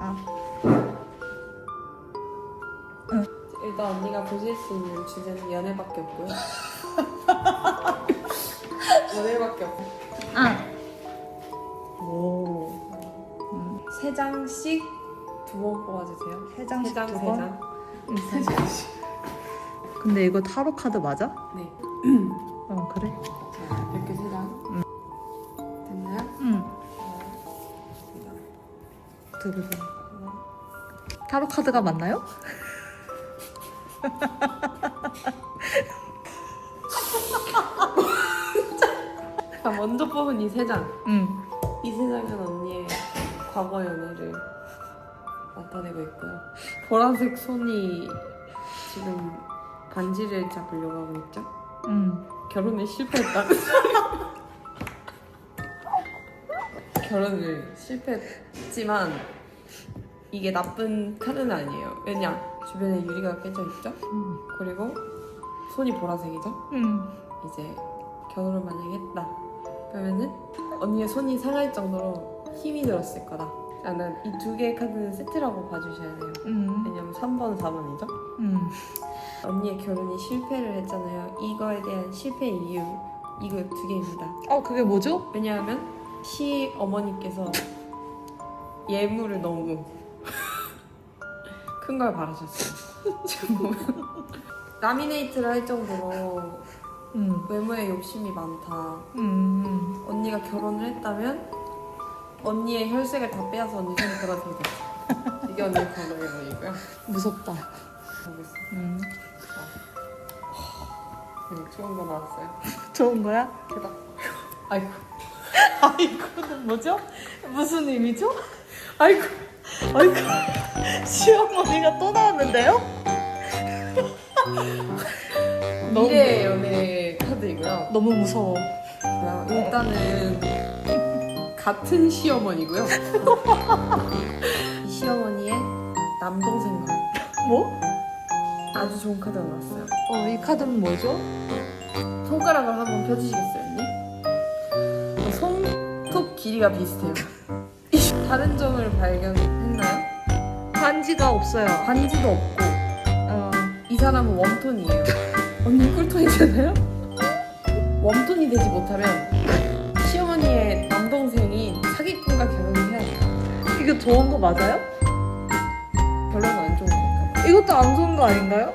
아. 일단 언니가 보실 수 있는 주제는 연애밖에 없고요. 연애밖에 없고. 아. 오. 세 장씩 두 번 뽑아주세요. 세 장씩 세 장, 두 세 번? 장. 응, 세 장씩. 근데 이거 타로 카드 맞아? 네. 어 그래. 하나. 타로 카드가 맞나요? 자, 먼저 뽑은 이 세 장. 응. 이세 장은 언니의 과거 연애를 나타내고 있고요. 보라색 손이 지금 반지를 잡으려고 하고 있죠? 응. 결혼에 실패했다는 결혼을 실패했지만 이게 나쁜 카드는 아니에요. 왜냐 주변에 유리가 깨져 있죠. 응. 그리고 손이 보라색이죠. 응. 이제 결혼을 만약에 했다. 그러면은 언니의 손이 상할 정도로 힘이 들었을 거다. 나는 이 두 개의 카드는 세트라고 봐주셔야 돼요. 응. 왜냐면 3번, 4번이죠. 응. 언니의 결혼이 실패를 했잖아요. 이거에 대한 실패 이유 이거 두 개입니다. 어 그게 뭐죠? 왜냐하면 시 어머니께서 예물을 너무 큰 걸 바라셨어요. 지금 보면 라미네이트를 할 정도로 응. 외모에 욕심이 많다. 응. 언니가 결혼을 했다면 언니의 혈색을 다 빼앗아 언니 보라색이 됐어. 이게 언니의 과거 예물이고요. 무섭다. 보겠습니다. 응. 네, 좋은 거 나왔어요. 좋은 거야? 대박. 아이고. 아이고는 뭐죠? 무슨 의미죠? 아이고. 아이고 시어머니가 또 나왔는데요? 너무, 미래 연애 카드이고요. 너무 무서워. 자, 일단은 같은 시어머니고요. 이 시어머니의 남동생과 뭐? 아주 좋은 카드가 나왔어요. 어, 이 카드는 뭐죠? 손가락을 한번 펴주시겠어요, 언니? 길이가 비슷해요. 다른 점을 발견했나요? 반지가 없어요. 반지도 없고 어, 이 사람은 웜톤이에요. 언니 쿨톤이잖아요? 웜톤이 되지 못하면 시어머니의 남동생이 사기꾼과 결혼을 해야 돼요. 이거 좋은 거 맞아요? 별로는 안 좋은 거니까. 이것도 안 좋은 거 아닌가요?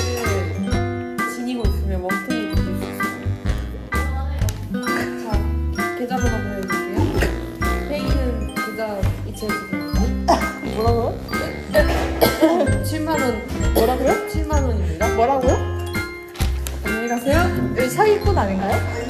카드를 지니고 있으면 웜톤이 되실 수 있어요. 자, 계좌번호 보여드릴게요. 페이는 계좌 이체해주세요. 뭐라고요? 7만원, 뭐라고요? 7만원입니다. 뭐라고요? 안녕히 가세요. 여기 사기꾼 아닌가요?